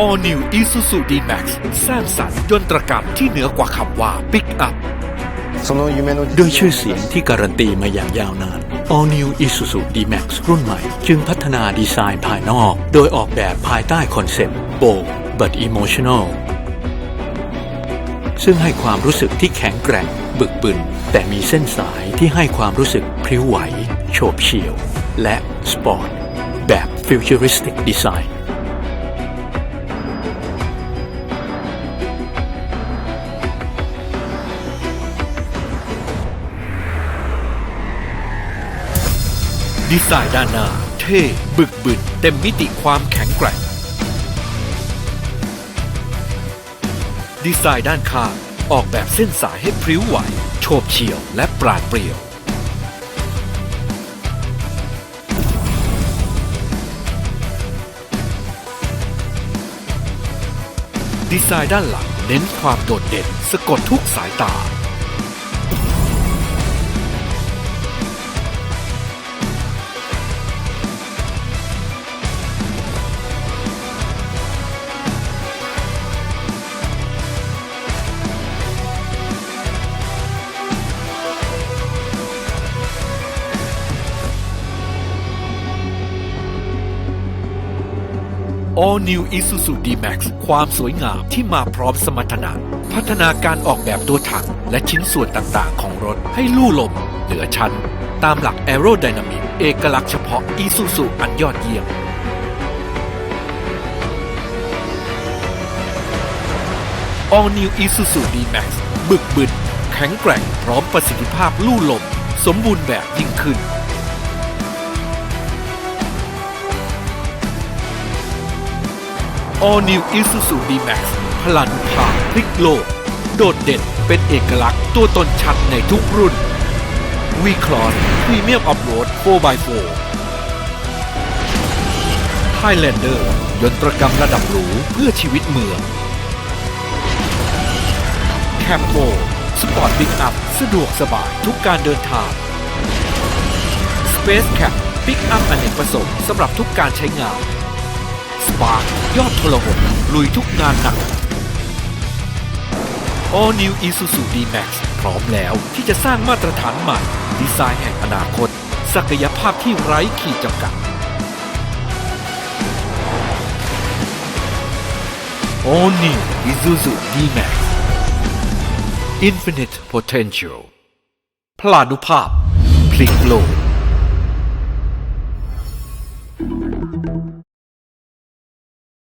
All New Isuzu D-Max สร้างสรรค์ยนตรกรรมที่เหนือกว่าขับว่า Pick Up ด้วยชื่อเสียงที่การันตีมาอย่างยาวนาน All New Isuzu D-Max รุ่นใหม่ จึงพัฒนาดีไซน์ภายนอก โดยออกแบบภายใต้คอนเซ็ปต์ Bold but Emotional ซึ่งให้ความรู้สึกที่แข็งแกร่ง บึกบึน แต่มีเส้นสายที่ให้ความรู้สึกพริ้วไหว โฉบเฉี่ยว และสปอร์ตแบบฟิวเจอริสติกดีไซน์ ด้านหน้า เท่บึกบึนเต็มมิติความแข็งแกร่ง ดีไซน์ด้านข้างออกแบบเส้นสายให้พริ้วไหว โฉบเฉี่ยวและปราดเปรียว ดีไซน์ด้านหลังเน้นความโดดเด่นสะกดทุกสายตา All New Isuzu D-Max ความสวยงามที่มาพร้อมสมรรถนะ พัฒนาการออกแบบตัวถัง และชิ้นส่วนต่างๆ ของรถให้ลู่ลม เหนือชั้น ตามหลัก Aerodynamic เอกลักษณ์เฉพาะ Isuzu อันยอดเยี่ยม All New Isuzu D-Max บึกบึนแข็งแกร่งพร้อมประสิทธิภาพลู่ลม สมบูรณ์แบบยิ่งขึ้น All New Isuzu D-Max พลังภาพลิกโลก โดดเด่นเป็นเอกลักษณ์ตัวตนชัดในทุกรุ่น v c r o s s Premium Off-Road 4x4 Highlander ยนตรกรรมระดับหรูเพื่อชีวิตเมือง Campo สปอร์ตบิ๊กอัพสะดวกสบายทุกการเดินทาง Space Cap ปิกอัพอเนกประสงค์สำหรับทุกการใช้งาน Spark ยอดทรหดลุยทุกงานหนัก All New Isuzu D-Max พร้อมแล้วที่จะสร้างมาตรฐานใหม่ ดีไซน์แห่งอนาคต ศักยภาพที่ไร้ขีดจำกัด All New Isuzu D-Max Infinite Potential พลานุภาพ พลิกโลก